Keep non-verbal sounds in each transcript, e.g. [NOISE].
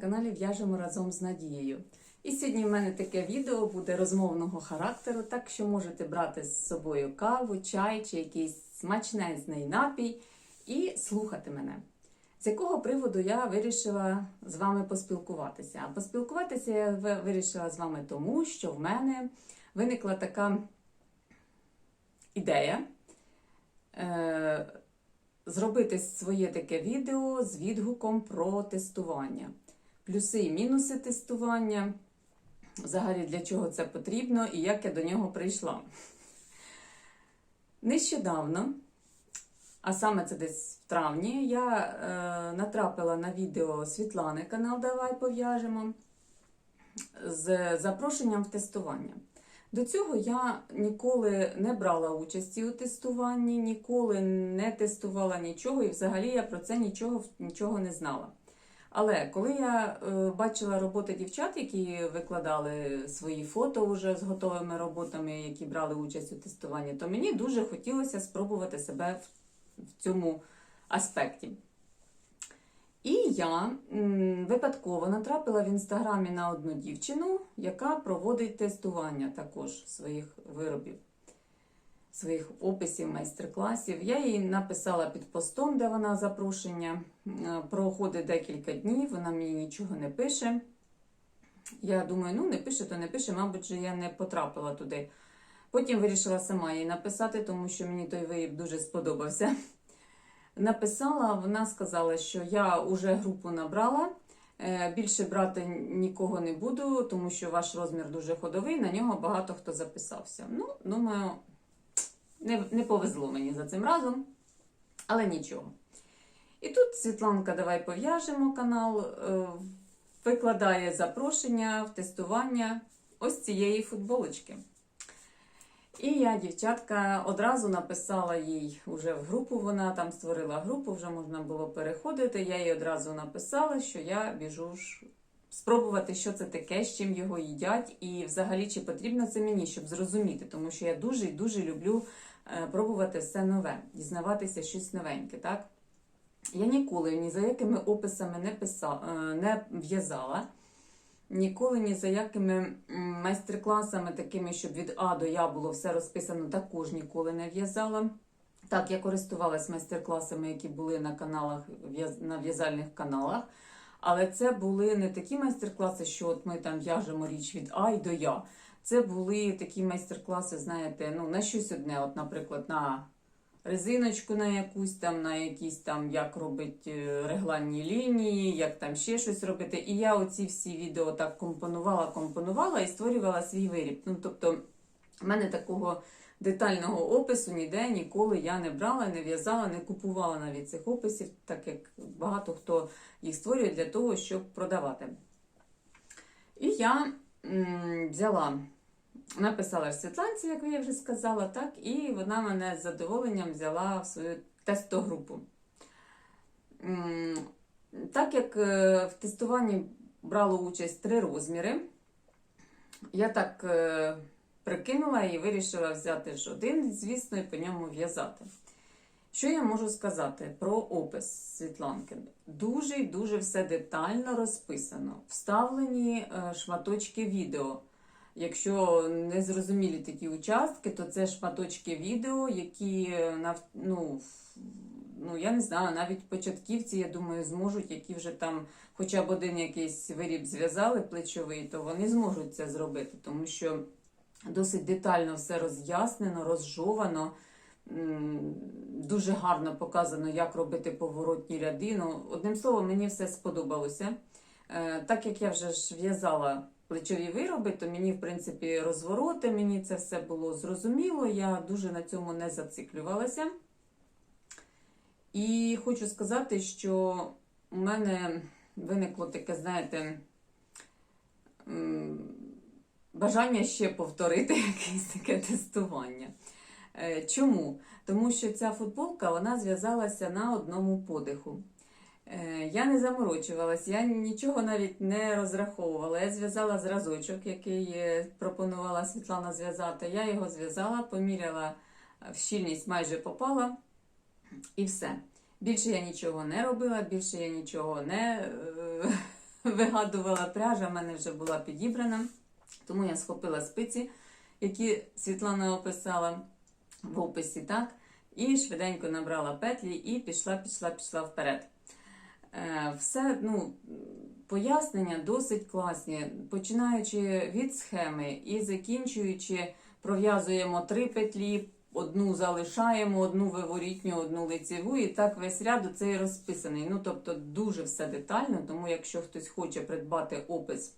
Каналі В'яжемо разом з Надією. І сьогодні в мене таке відео буде розмовного характеру, так що можете брати з собою каву, чай чи якийсь смачнезний напій і слухати мене. З якого приводу я вирішила з вами поспілкуватися? А поспілкуватися я вирішила з вами тому, що в мене виникла така ідея. Е- зробити своє таке відео з відгуком про тестування. Плюси і мінуси тестування, взагалі для чого це потрібно і як я до нього прийшла. Нещодавно, а саме це десь в травні, я е, натрапила на відео Світлани канал Давай пов'яжемо з запрошенням в тестування. До цього я ніколи не брала участі у тестуванні, ніколи не тестувала нічого, і взагалі я про це нічого, нічого не знала. Але коли я е, бачила роботи дівчат, які викладали свої фото вже з готовими роботами, які брали участь у тестуванні, то мені дуже хотілося спробувати себе в, цьому аспекті. І я випадково натрапила в інстаграмі на одну дівчину, яка проводить тестування також своїх виробів, своїх описів, майстер-класів. Я їй написала під постом, де вона запрошення. Проходить декілька днів, вона мені нічого не пише. Я думаю, ну не пише, то не пише, мабуть, же я не потрапила туди. Потім вирішила сама їй написати, тому що мені той виріб дуже сподобався написала, вона сказала, що я вже групу набрала. е, Більше брати нікого не буду, тому що ваш розмір дуже ходовий, на нього багато хто записався. Ну, думаю, не, не повезло мені за цим разом, але нічого. І тут Світланка, давай пов'яжемо канал, е, викладає запрошення в тестування ось цієї футболочки. І я, дівчатка, одразу написала їй уже в групу. Вона там створила групу, вже можна було переходити. Я їй одразу написала, що я біжу ж спробувати, що це таке, з чим його їдять, і взагалі чи потрібно це мені, щоб зрозуміти, тому що я дуже і дуже люблю пробувати все нове, дізнаватися щось новеньке. так? Я ніколи ні за якими описами не писала, не в'язала. Ніколи ні за якими майстер-класами, такими, щоб від А до Я було все розписано, також ніколи не в'язала. Так, я користувалась майстер-класами, які були на каналах, на в'язальних каналах. Але це були не такі майстер-класи, що от ми там в'яжемо річ від А й до Я. Це були такі майстер-класи, знаєте, ну, на щось одне, от, наприклад, на резиночку на якусь там, на якісь там, як робить е, регланні лінії, як там ще щось робити. І я оці всі відео так компонувала, компонувала і створювала свій виріб. Ну, тобто, в мене такого детального опису ніде ніколи я не брала, не в'язала, не купувала навіть цих описів, так як багато хто їх створює для того, щоб продавати. І я взяла Написала ж Світланці, як я вже сказала, так, і вона мене з задоволенням взяла в свою тестогрупу. Так як е, в тестуванні брало участь три розміри, я так е, прикинула і вирішила взяти ж один, звісно, і по ньому в'язати. Що я можу сказати про опис Світланки? Дуже і дуже все детально розписано. Вставлені е, шматочки відео. Якщо не зрозумілі такі участки, то це шматочки відео, які е, ну, ну я не знаю, навіть початківці, я думаю, зможуть, які вже там хоча б один якийсь виріб зв'язали плечовий, то вони зможуть це зробити, тому що досить детально все роз'яснено, розжовано. Дуже гарно показано, як робити поворотні ряди. Ну, одним словом, мені все сподобалося. Е, Так як я вже ж в'язала плечові вироби, то мені, в принципі, розвороти, мені це все було зрозуміло. Я дуже на цьому не зациклювалася. І хочу сказати, що у мене виникло таке, знаєте, бажання ще повторити [LAUGHS] якесь таке тестування. Е, Чому? Тому що ця футболка вона зв'язалася на одному подиху. Е, Я не заморочувалась, я нічого навіть не розраховувала. Я зв'язала зразочок, який е, пропонувала Світлана зв'язати. Я його зв'язала, поміряла в щільність, майже попала, і все. Більше я нічого не робила, більше я нічого не [LAUGHS] вигадувала пряжа, в мене вже була підібрана. Тому я схопила спиці, які Світлана описала в описі, так? І швиденько набрала петлі і пішла, пішла, пішла вперед. Е, Все, ну, пояснення досить класні, починаючи від схеми і закінчуючи, пров'язуємо три петлі, одну залишаємо, одну виворітню, одну лицеву, і так весь ряд оцей розписаний. Ну, тобто дуже все детально, тому якщо хтось хоче придбати опис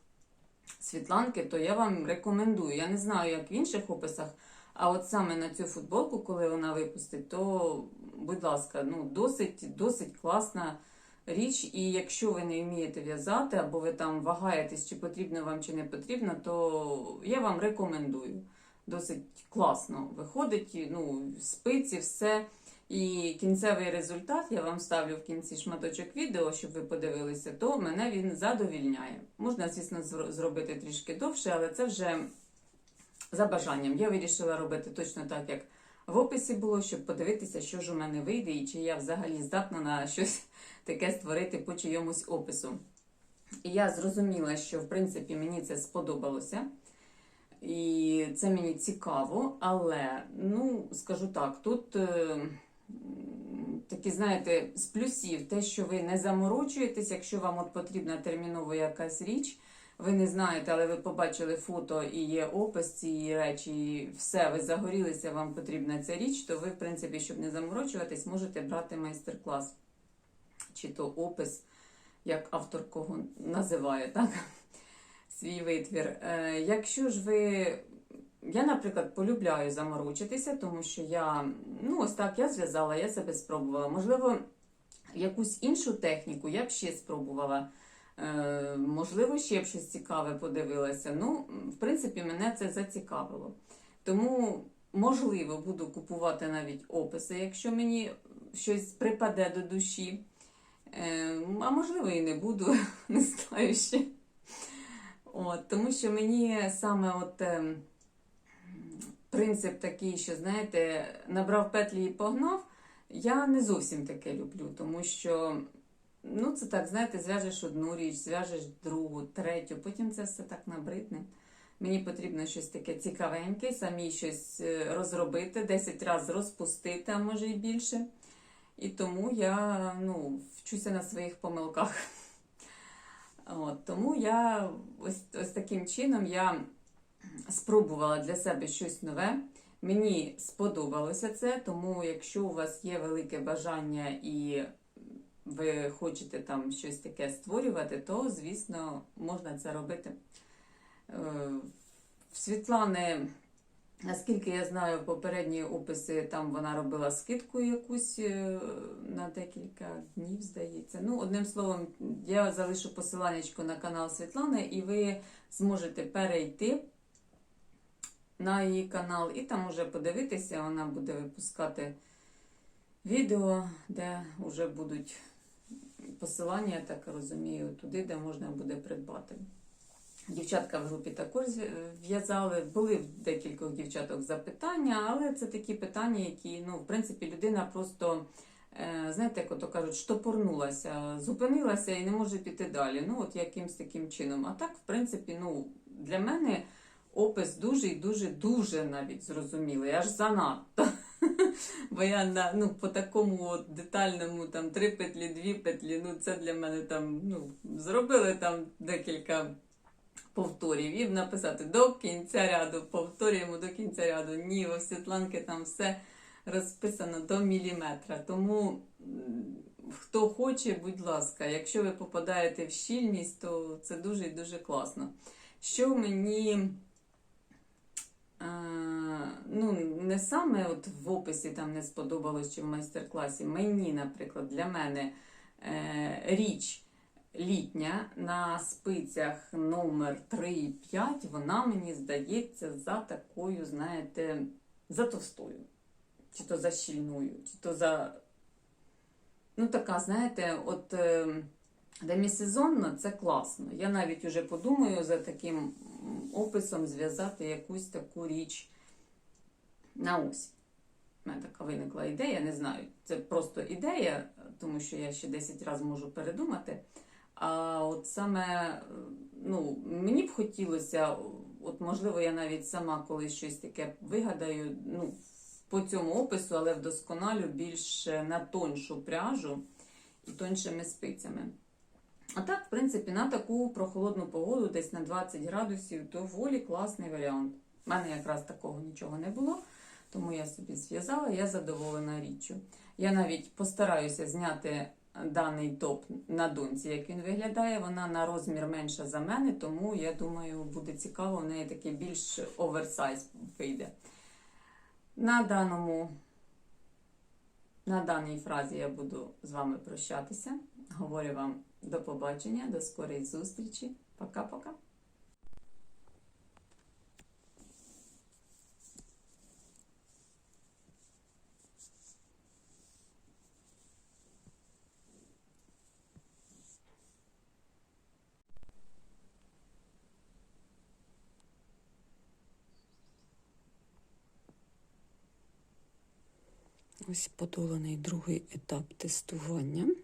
Світланки, то я вам рекомендую. Я не знаю, як в інших описах, а от саме на цю футболку, коли вона випустить, то, будь ласка, ну, досить, досить класна річ. І якщо ви не вмієте в'язати, або ви там вагаєтесь, чи потрібно вам, чи не потрібно, то я вам рекомендую. Досить класно виходить, ну, спиці, все. І кінцевий результат я вам ставлю в кінці шматочок відео, щоб ви подивилися, то мене він задовільняє. Можна, звісно, зробити трішки довше, але це вже за бажанням. Я вирішила робити точно так, як в описі було, щоб подивитися, що ж у мене вийде, і чи я взагалі здатна на щось [LAUGHS] таке створити по чийомусь опису. І я зрозуміла, що в принципі мені це сподобалося. І це мені цікаво, але ну скажу так, тут е, такі, знаєте, з плюсів те, що ви не заморочуєтесь, якщо вам от потрібна терміново якась річ, ви не знаєте, але ви побачили фото і є опис цієї речі, і все, ви загорілися, вам потрібна ця річ, то ви, в принципі, щоб не заморочуватись, можете брати майстер-клас чи то опис, як автор кого називає, так? свій витвір. Е, якщо ж ви. Я, наприклад, полюбляю заморочитися, тому що я, ну, ось так, я зв'язала, я себе спробувала. Можливо, якусь іншу техніку я б ще спробувала. Е, можливо, ще б щось цікаве подивилася. Ну, в принципі, мене це зацікавило. Тому, можливо, буду купувати навіть описи, якщо мені щось припаде до душі. Е, а можливо, і не буду, [LAUGHS] не знаю ще. От, тому що мені саме от, е, принцип такий, що, знаєте, набрав петлі і погнав, я не зовсім таке люблю, тому що ну, це так, знаєте, зв'яжеш одну річ, зв'яжеш другу, третю, потім це все так набридне. Мені потрібно щось таке цікавеньке, самі щось е, розробити, 10 разів розпустити, а може і більше. І тому я ну, вчуся на своїх помилках. [LAUGHS] От, тому я ось, ось таким чином я спробувала для себе щось нове. Мені сподобалося це, тому якщо у вас є велике бажання і ви хочете там щось таке створювати, то, звісно, можна це робити. Е, В Світлани, наскільки я знаю, попередні описи там вона робила скидку якусь е, на декілька днів, здається. Ну, одним словом, я залишу посиланнячко на канал Світлани, і ви зможете перейти на її канал і там уже подивитися, вона буде випускати відео, де вже будуть посилання, я так розумію, туди, де можна буде придбати. Дівчатка в групі також в'язали. Були в декількох дівчаток запитання, але це такі питання, які, ну, в принципі, людина просто, е, знаєте, як ото кажуть, штопорнулася, зупинилася і не може піти далі. Ну, от якимсь таким чином. А так, в принципі, ну, для мене опис дуже і дуже дуже навіть зрозумілий, аж занадто. Бо я на, ну, по такому от детальному там три петлі, дві петлі, ну це для мене там, ну, зробили там декілька повторів і написати до кінця ряду, повторюємо до кінця ряду. Ні, у Світланки там все розписано до міліметра. Тому хто хоче, будь ласка, якщо ви попадаєте в щільність, то це дуже і дуже класно. Що мені. е, Ну, не саме от в описі там не сподобалось чи в майстер-класі. Мені, наприклад, для мене е, річ літня на спицях номер 3 і 5, вона мені здається за такою, знаєте, за товстою. Чи то за щільною, чи то за. Ну, така, знаєте, от е, демісезонно це класно. Я навіть уже подумаю за таким описом зв'язати якусь таку річ на осінь. У мене така виникла ідея, не знаю. Це просто ідея, тому що я ще 10 разів можу передумати. А от саме, ну, мені б хотілося, от можливо, я навіть сама колись щось таке вигадаю, ну, по цьому опису, але вдосконалю більш на тоншу пряжу і тоншими спицями. А так, в принципі, на таку прохолодну погоду, десь на 20 градусів, доволі класний варіант. У мене якраз такого нічого не було, тому я собі зв'язала, я задоволена річчю. Я навіть постараюся зняти даний топ на доньці, як він виглядає. Вона на розмір менша за мене, тому я думаю, буде цікаво, в неї такий більш оверсайз вийде. На даному. На даній фразі я буду з вами прощатися. Говорю вам до побачення, до скорої зустрічі. Пока-пока. Ось подоланий другий етап тестування.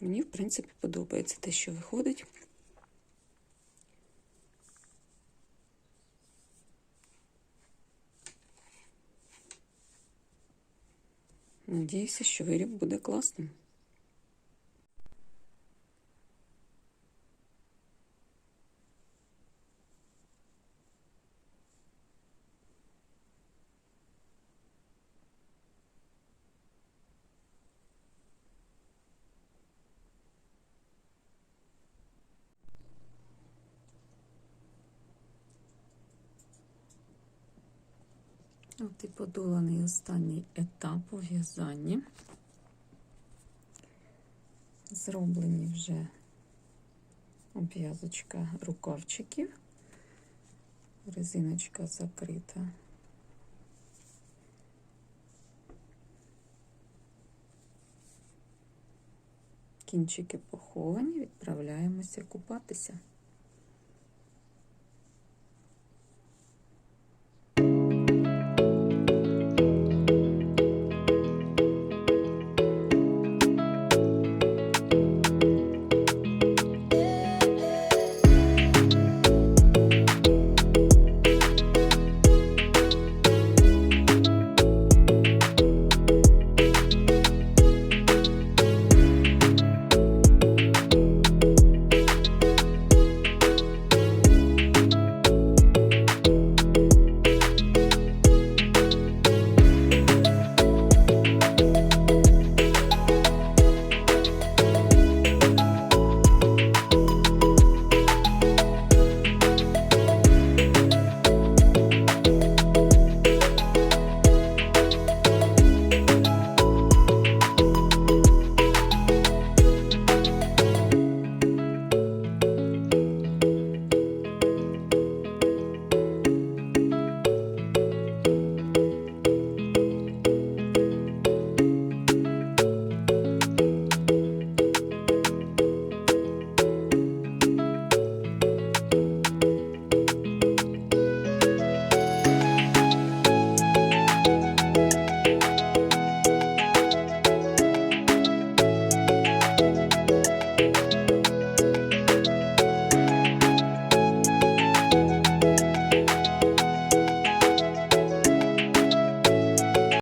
Мені, в принципі, подобається те, що виходить. Надіюся, що виріб буде класним. От і подоланий останній етап у в'язанні. Зроблені вже обв'язочка рукавчиків, резиночка закрита. Кінчики поховані, відправляємося купатися.